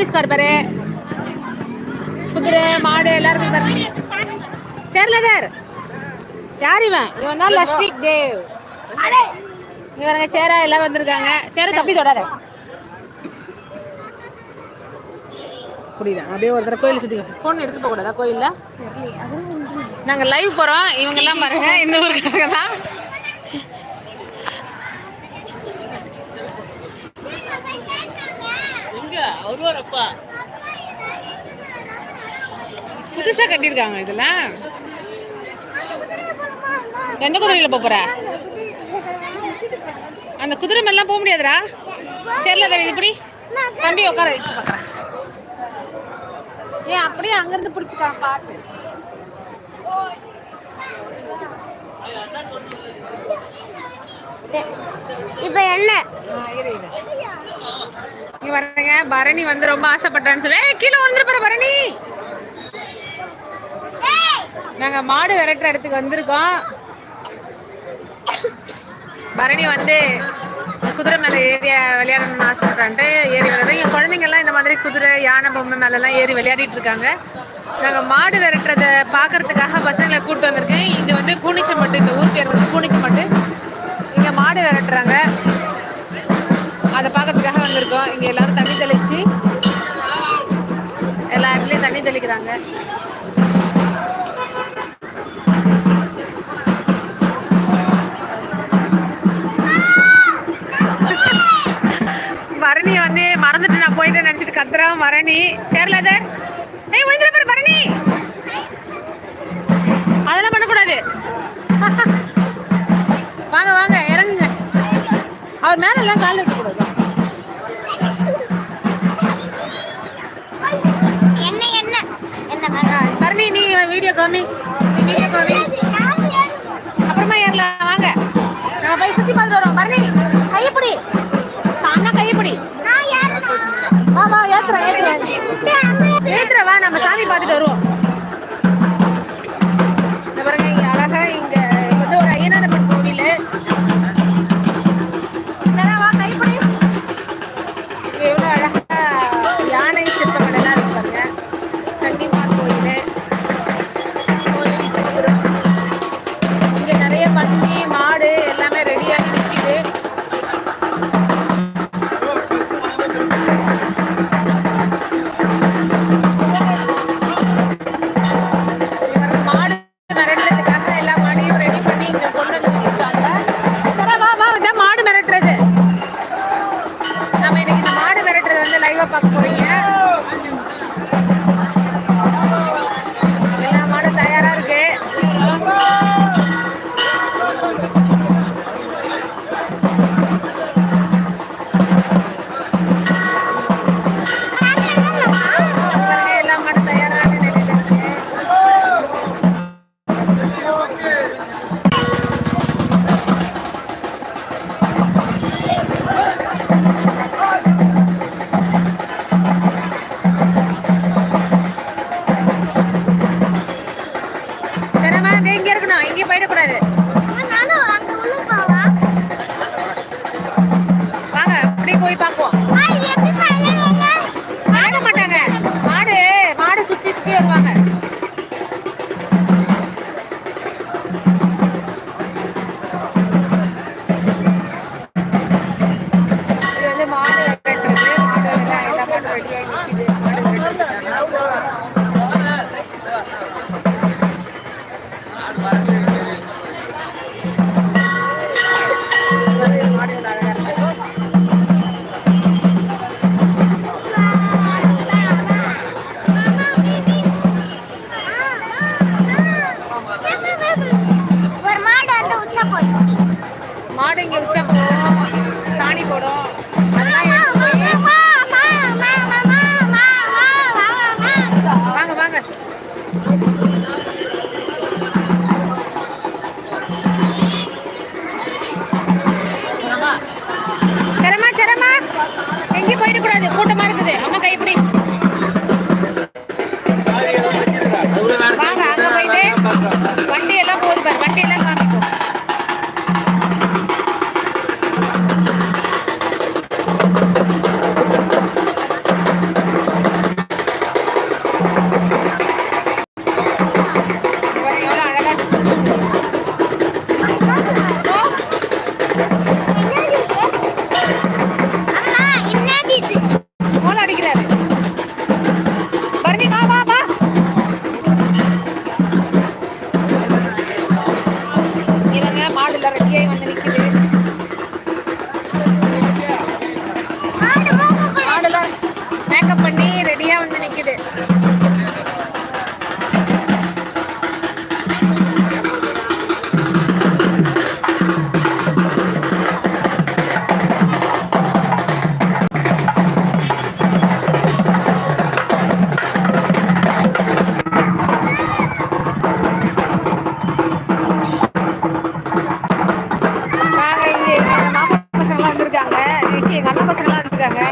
போலீஸ்கார் பாரு. குதிரை மாடு எல்லாருமே பாரு. சேர்லதர். யார் இவன்? இவன் தான் லக்ஷ்மிக் தேவ். இவருங்க சேரா எல்லாம் வந்திருக்காங்க. சேர தப்பி தொடாத. புரியுதா? அப்படியே ஒரு தடவை கோயில் சுற்றி ஃபோன் எடுத்து போக கூடாதா கோயிலில்? நாங்கள் லைவ் போகிறோம் இவங்க எல்லாம் பாருங்க. இந்த ஊருக்காக தான். புதுசா கட்டியிருக்காங்க இதெல்லாம். எந்த குதிரையில போற? அந்த குதிரை மேலாம் போக முடியாதுடா. சரில தம்பி இப்படி தம்பி உட்கார வச்சு பார்க்குறேன் ஏன் அப்படியே அங்கேருந்து பிடிச்சிக்கலாம் பாட்டு. இப்போ என்ன? இங்க வரங்க பரணி வந்து ரொம்ப ஆசைப்பட்டான்னு சொல்லி கீழே வந்துருப்பாரு பரணி. நாங்க மாடு விரட்டுற இடத்துக்கு வந்திருக்கோம். பரணி வந்து குதிரை மேல ஏறி விளையாடணும்னு ஆசைப்படுறான்ட்டு ஏறி விளையாடுறோம். என் குழந்தைங்க எல்லாம் இந்த மாதிரி குதிரை யானை பொம்மை மேல எல்லாம் ஏறி விளையாடிட்டு இருக்காங்க. நாங்க மாடு விரட்டுறத பாக்குறதுக்காக பசங்களை கூப்பிட்டு வந்திருக்கேன். இது வந்து கூனிச்சம்பட்டு இந்த ஊர் பேர் வந்து கூனிச்சம்பட்டு இங்க மாடு விரட்டுறாங்க. அதை பார்க்கறதுக்காக வந்திருக்கோம். இங்க எல்லாரும் தண்ணி தெளிச்சு எல்லா இடத்துலயும் தண்ணி தெளிக்கிறாங்க. பரணி வந்து மறந்துட்டு நான் போயிட்டு நினைச்சிட்டு கத்துறான் பரணி சேர்லாதர் ஏய் விழுந்துற பாரு பரணி அதெல்லாம் பண்ணக்கூடாது. அவர் மேல எல்லாம் கால் வைக்கக்கூடாது. என்ன என்ன? என்ன பரணி நீ வீடியோ காமி. நீ வீடியோ காமி. அப்புறமா ஏறலாம் வாங்க. நம்ம போய் சுத்தி பார்த்துட்டு வரோம் பரணி கையப்படி. அண்ணா கையப்படி. நான் வா வா ஏத்துறேன் ஏத்துறேன். ஏத்துற வா நம்ம சாமி பார்த்துட்டு வருவோம். சரிம்மா அப்படியே இங்கே இருக்கணும். எங்கேயும் போயிடக்கூடாது. வாங்க அப்படியே போய் பார்ப்போம் இங்க பசங்களாம் வந்திருக்காங்க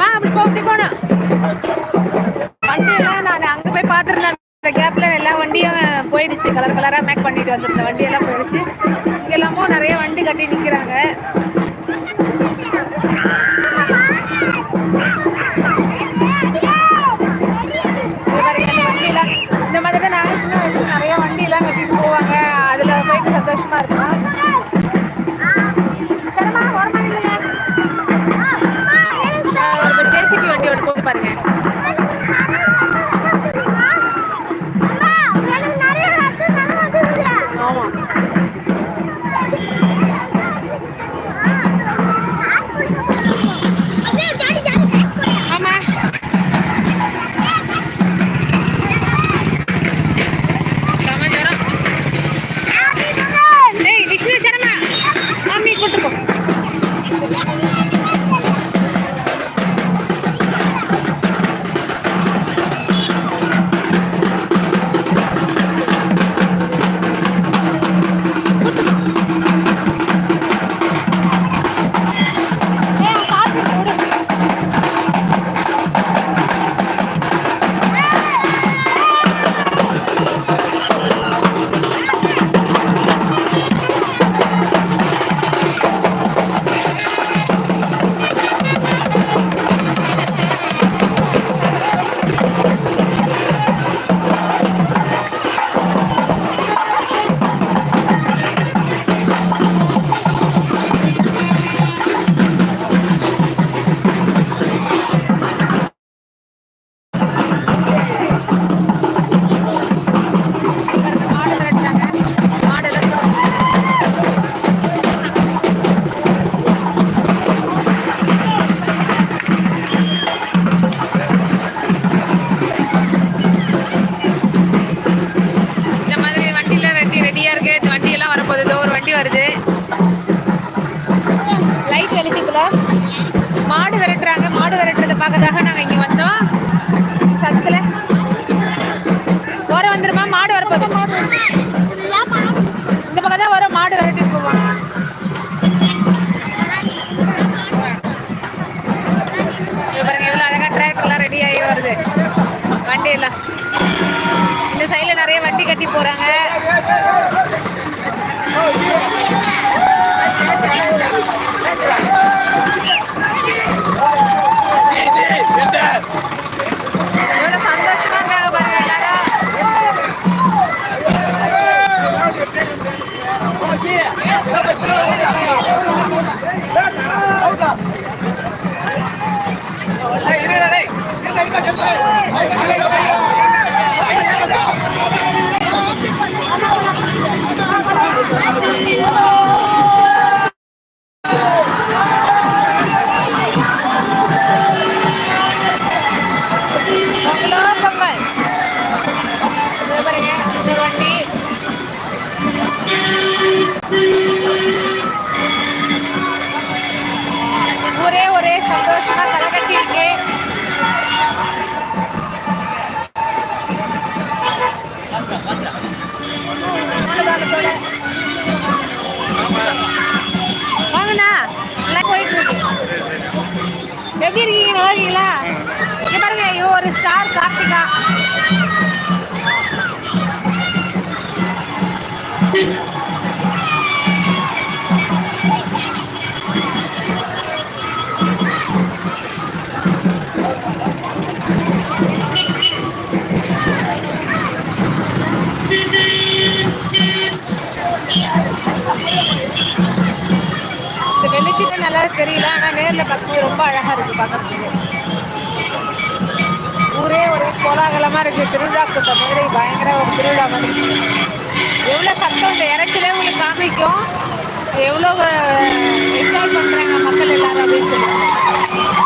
ஆ அப்படி போ அப்படி போனோம் வண்டியெல்லாம் நான் அங்கே போய் பார்த்துருந்தேன். அந்த கேப்ல எல்லா வண்டியும் போயிடுச்சு. கலர் கலராக மேக் பண்ணிட்டு வந்திருந்த வண்டியெல்லாம் போயிடுச்சு. எல்லாமும் நிறைய வண்டி கட்டி நிக்கிறாங்க. இந்த மாதிரி வண்டியெல்லாம் இந்த மாதிரி தான் நாங்கள் சின்ன வயசுல நிறைய வண்டியெல்லாம் கட்டிட்டு போவாங்க. அதில் போயிட்டு சந்தோஷமாக இருக்கும் மாடு விரட்டுறாங்க. மாடு விரட்டுறதை பார்க்கறதாக நாங்க இங்க வந்தோம். சத்துல உரம் வந்துருமா? மாடு வரப்போது இந்த பக்கம் தான் வரும் மாடு விரட்டிட்டு போவோம். பாருங்க எவ்வளவு அழகா டிராக்டர்லாம் ரெடி ஆகி வருது. வண்டி எல்லாம் இந்த சைடுல நிறைய வண்டி கட்டி போறாங்க. ஒரு ஸ்டார் கார்த்திகா. இந்த வெளிச்சமே நல்லா தெரியல ஆனால் நேரில் பார்க்கும்போது ரொம்ப அழகாக இருக்குது பார்க்கறதுக்கு. ஊரே ஒரே கோலாகலமாக இருக்குது திருவிழா கூட்டம் மாதிரி பயங்கர ஒரு திருவிழா மாதிரி. எவ்வளோ சத்தம் இந்த இறைச்சலே உங்களுக்கு காமிக்கும். எவ்வளோ என்ஜாய் பண்ணுறாங்க மக்கள் எல்லாரும் அப்படின்னு